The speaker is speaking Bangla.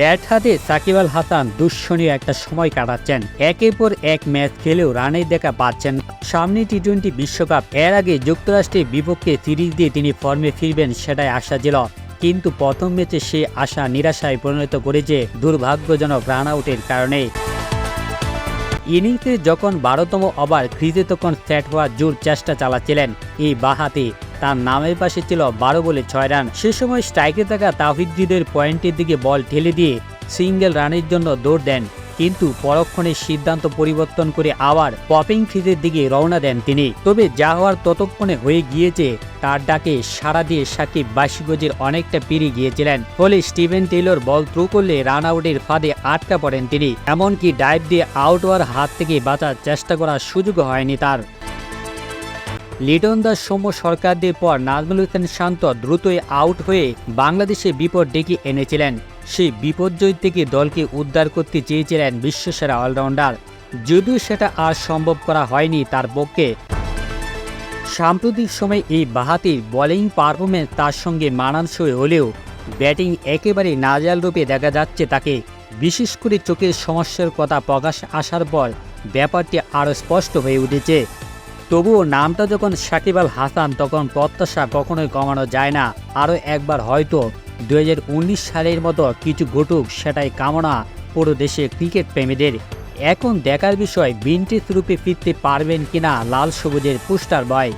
ব্যাট হাতে সাকিব আল হাসান দুঃসনীয় একটা সময় কাটাচ্ছেন। একের পর এক ম্যাচ খেলেও রানের দেখা পাচ্ছেন সামনে টি টোয়েন্টি বিশ্বকাপ, এর আগে যুক্তরাষ্ট্রের বিপক্ষে সিরিজ দিয়ে তিনি ফর্মে ফিরবেন সেটাই আশা ছিল। কিন্তু প্রথম ম্যাচে সে আশা, নিরাশায় পরিণত করেছে দুর্ভাগ্যজনক রান আউটের কারণে। ইনিংসে যখন বারোতম ওভার ক্রিজে তখন সেট হওয়ার জোর চেষ্টা চালাচ্ছিলেন এই বাহাতে। তার নামের পাশে ছিল বারো বলে ছয় রান। সে সময় স্ট্রাইকে থাকা তাহিদ্দিদের পয়েন্টের দিকে বল ঠেলে দিয়ে সিঙ্গেল রানের জন্য দৌড় দেন। কিন্তু পরক্ষণে সিদ্ধান্ত পরিবর্তন করে আবার পপিং ক্রিজের দিকে রওনা দেন তিনি। তবে যা হওয়ার ততক্ষণে হয়ে গিয়েছে, তার ডাকে সাড়া দিয়ে সাকিব বাইশ গজের অনেকটা পেরিয়ে গিয়েছিলেন। ফলে স্টিভেন টেইলর বল থ্রু করলে রান আউটের ফাঁদে আটকা পড়েন তিনি। এমনকি ডাইভ দিয়ে আউট হওয়ার হাত থেকে বাঁচার চেষ্টা করার সুযোগ হয়নি তার। লিটন দাস সৌম্য সরকারদের পর নাজমুল হোসেন শান্ত দ্রুতই আউট হয়ে বাংলাদেশে বিপদ ডেকে এনেছিলেন। সেই বিপর্যয় থেকে দলকে উদ্ধার করতে চেয়েছিলেন বিশ্বসেরা অলরাউন্ডার। যদিও সেটা আর সম্ভব করা হয়নি তার পক্ষে। সাম্প্রতিক সময়ে এই বাহাতির বোলিং পারফরমেন্স তার সঙ্গে মানানসই হলেও ব্যাটিং একেবারে নাজাল রূপে দেখা যাচ্ছে তাকে। বিশেষ করে চোখের সমস্যার কথা প্রকাশ আসার পর ব্যাপারটি আরও স্পষ্ট হয়ে উঠেছে। তবুও নামটা যখন সাকিব আল হাসান তখন প্রত্যাশা কখনোই কমানো যায় না। আরও একবার হয়তো দু হাজার উনিশ সালের মতো কিছু ঘটুক সেটাই কামনা পুরো দেশে ক্রিকেট প্রেমীদের। এখন দেখার বিষয় বিনটিস রূপে ফিরতে পারবেন কিনা লাল সবুজের পোস্টার বয়।